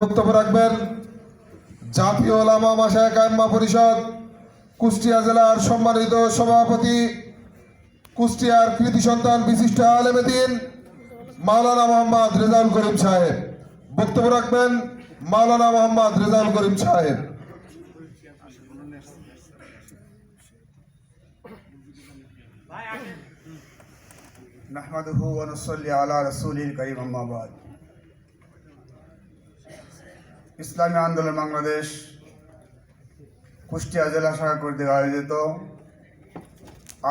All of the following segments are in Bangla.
বক্তব্য রাখবেন জাতীয় ওলামা মাসায় কায়ম্মা পরিষদ কুষ্টিয়া জেলার সম্মানিত সভাপতি কুষ্টিয়ার কৃতি সন্তান বিশিষ্ট আলেমেদিন মাওলানা মোহাম্মদ রেজাউল করিম সাহেব বক্তব্য রাখবেন মাওলানা মোহাম্মদ রেজাউল করিম সাহেব نحمده ونصلي على رسوله الكريم أما بعد ইসলামী আন্দোলন বাংলাদেশ কুষ্টিয়া জেলা শাখা কর্তৃক আয়োজিত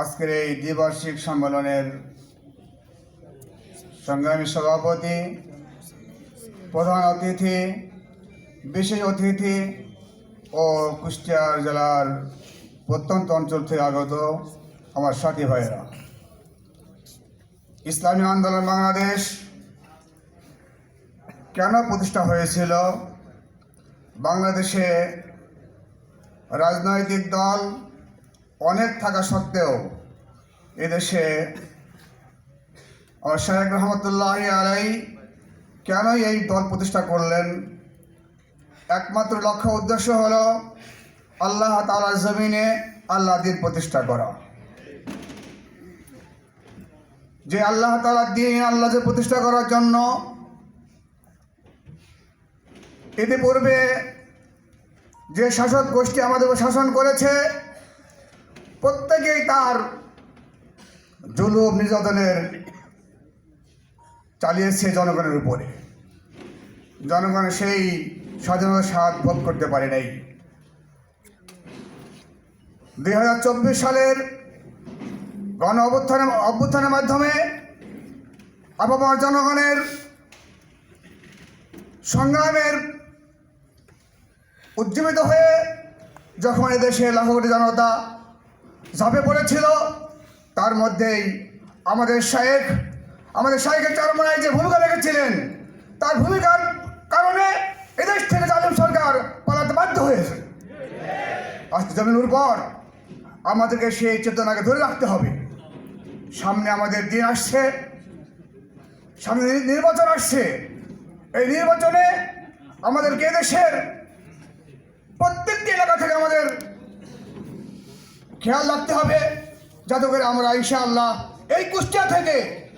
আজকের এই দ্বিবার্ষিক সম্মেলনের সংগ্রামী সভাপতি, প্রধান অতিথি, বিশেষ অতিথি ও কুষ্টিয়া জেলার প্রত্যন্ত অঞ্চল থেকে আগত আমার সাথী ভাইয়েরা। ইসলামী আন্দোলন বাংলাদেশ কেন প্রতিষ্ঠা হয়েছিল? বাংলাদেশে রাজনৈতিক দল অনেক থাকা সত্ত্বেও এদেশে শাহেক রহমতুল্লাহ আলাই কেনই এই দল প্রতিষ্ঠা করলেন? একমাত্র লক্ষ্য উদ্দেশ্য হলো আল্লাহ তালার জমিনে আল্লাহ দিন প্রতিষ্ঠা করা। যে আল্লাহ তালা দিন আল্লাহ প্রতিষ্ঠা করার জন্য ইতিপূর্বে যে শাসক গোষ্ঠী আমাদের শাসন করেছে, প্রত্যেকেই তার জুলুম নির্যাতনের চালিয়েছে জনগণের উপরে। জনগণ সেই স্বাধীনতার স্বাদ ভোগ করতে পারে নাই। দুই হাজার চব্বিশ সালের গণ অভ্যুত্থানের অভ্যুত্থানের মাধ্যমে আবহাওয়ার জনগণের সংগ্রামের উজ্জীবিত হয়ে যখন এদেশে লাখো জনতা ঝাঁপে পড়েছিল, তার মধ্যেই আমাদের শায়েখ, আমাদের শায়েখের চরমনায় যে ভূমিকা রেখেছিলেন, তার ভূমিকার কারণে এদেশ থেকে জালিম সরকার পালাতে বাধ্য হয়েছে। আজকে জমিনুর পর আমাদেরকে সেই চেতনাকে ধরে রাখতে হবে। সামনে আমাদের দিন আসছে, সামনে নির্বাচন আসছে। এই নির্বাচনে আমাদেরকে দেশের প্রত্যেকটি এলাকা থেকে আমাদের খেয়াল রাখতে হবে যাতে করে আমরা ইনশাআল্লাহ এই কুষ্টিয়া থেকে,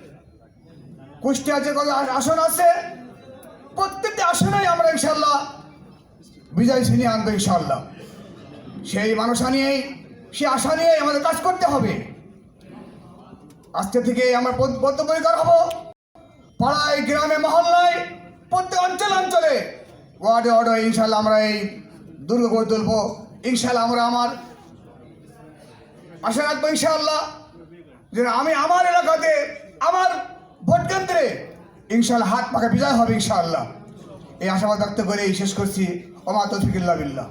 কুষ্টিয়া যে কত আসন আছে, প্রত্যেকটি আসনেই আমরা ইনশাআল্লাহ বিজয় ছিনিয়ে আনব ইনশাআল্লাহ। সেই মানুষ নিয়েই সে আশা নিয়েই আমাদের কাজ করতে হবে। আজকে থেকে আমরা বদ্ধ- বদ্ধপরিকর হব। পাড়ায়, গ্রামে, মহল্লায়, প্রত্যেক অঞ্চল অঞ্চলে, ওয়ার্ডে ওয়ার্ডে ইনশাল্লাহ আমরা এই দুর্গ করে তুলব। ইনশাল্লাহ আমরা আমার আশা রাখব ইনশাআল্লাহ। যে আমি আমার এলাকাতে, আমার ভোট কেন্দ্রে ইনশাল্লাহ হাত পাকা বিজয় হবে ইনশাআল্লাহ। এই আশাবাদ ব্যক্ত করে শেষ করছি। ওমা তৌফিকুল্লাহ বিল্লাহ।